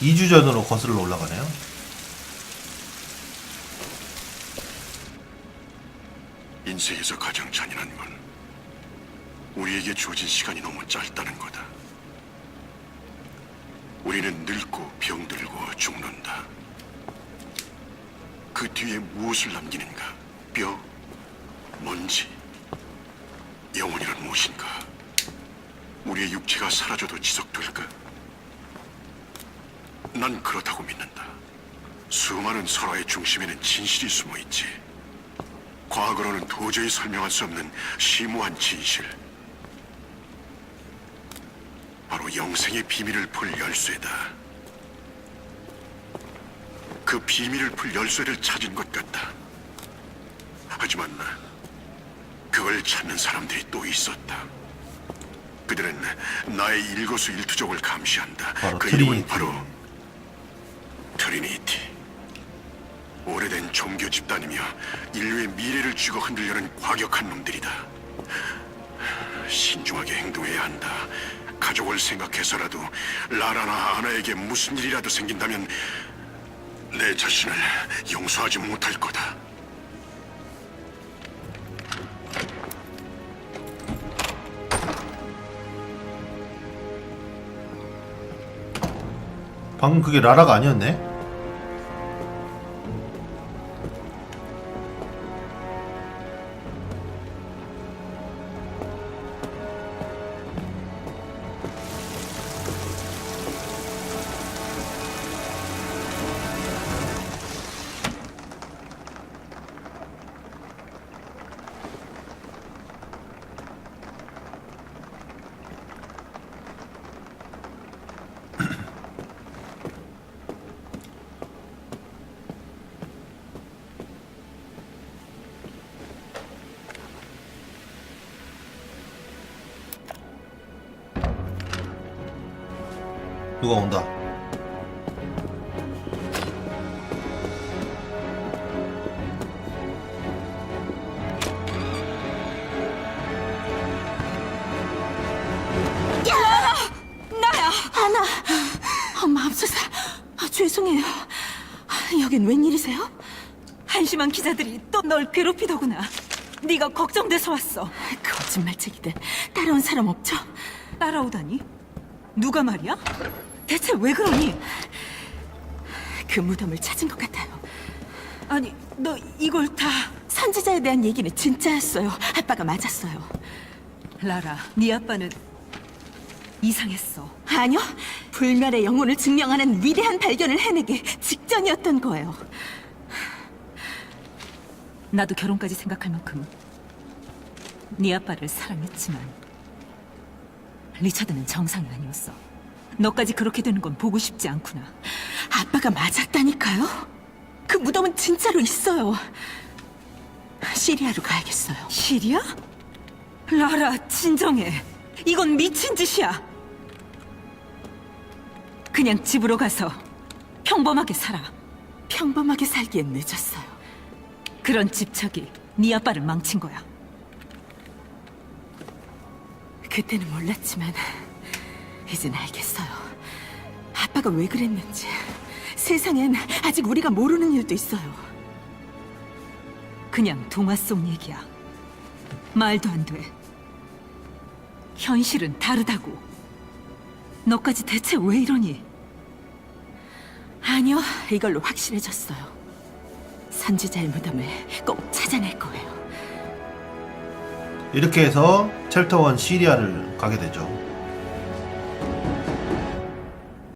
2주 전으로 거슬러 올라가네요. 인생에서 가장 잔인한 건 우리에게 주어진 시간이 너무 짧다는 거다. 우리는 늙고 병들고 죽는다. 그 뒤에 무엇을 남기는가? 뼈? 먼지? 영혼이란 무엇인가? 우리의 육체가 사라져도 지속될까? 난 그렇다고 믿는다. 수많은 설화의 중심에는 진실이 숨어 있지. 과거로는 도저히 설명할 수 없는 심오한 진실. 바로 영생의 비밀을 풀 열쇠다. 그 비밀을 풀 열쇠를 찾은 것 같다. 하지만 그걸 찾는 사람들이 또 있었다. 그들은 나의 일거수일투족을 감시한다. 바로 그 이름은 트리니티. 바로 종교 집단이며 인류의 미래를 쥐고 흔들려는 과격한 놈들이다. 신중하게 행동해야 한다. 가족을 생각해서라도 라라나 아나에게 무슨 일이라도 생긴다면 내 자신을 용서하지 못할 거다. 방금 그게 라라가 아니었네? 누가 온다. 나야 하나 엄마 앞서서 아, 죄송해요 여긴 웬일이세요? 한심한 기자들이 또 널 괴롭히더구나 네가 걱정돼서 왔어 거짓말쟁이들 따라온 사람 없죠? 따라오다니? 누가 말이야? 대체 왜 그러니? 그 무덤을 찾은 것 같아요 아니 너 이걸 다 선지자에 대한 얘기는 진짜였어요 아빠가 맞았어요 라라 네 아빠는 이상했어. 아니요. 불멸의 영혼을 증명하는 위대한 발견을 해내기 직전이었던 거예요. 나도 결혼까지 생각할 만큼 네 아빠를 사랑했지만 리차드는 정상이 아니었어. 너까지 그렇게 되는 건 보고 싶지 않구나. 아빠가 맞았다니까요? 그 무덤은 진짜로 있어요. 시리아로 가야겠어요. 시리아? 라라, 진정해. 이건 미친 짓이야. 그냥 집으로 가서 평범하게 살아. 평범하게 살기엔 늦었어요. 그런 집착이 네 아빠를 망친 거야. 그때는 몰랐지만 이젠 알겠어요. 아빠가 왜 그랬는지. 세상엔 아직 우리가 모르는 일도 있어요. 그냥 동화 속 얘기야. 말도 안 돼. 현실은 다르다고. 너까지 대체 왜 이러니? 아니요, 이걸로 확실해졌어요. 선지자의 무덤을 꼭 찾아낼 거예요. 이렇게 해서 챕터 1 시리아를 가게 되죠.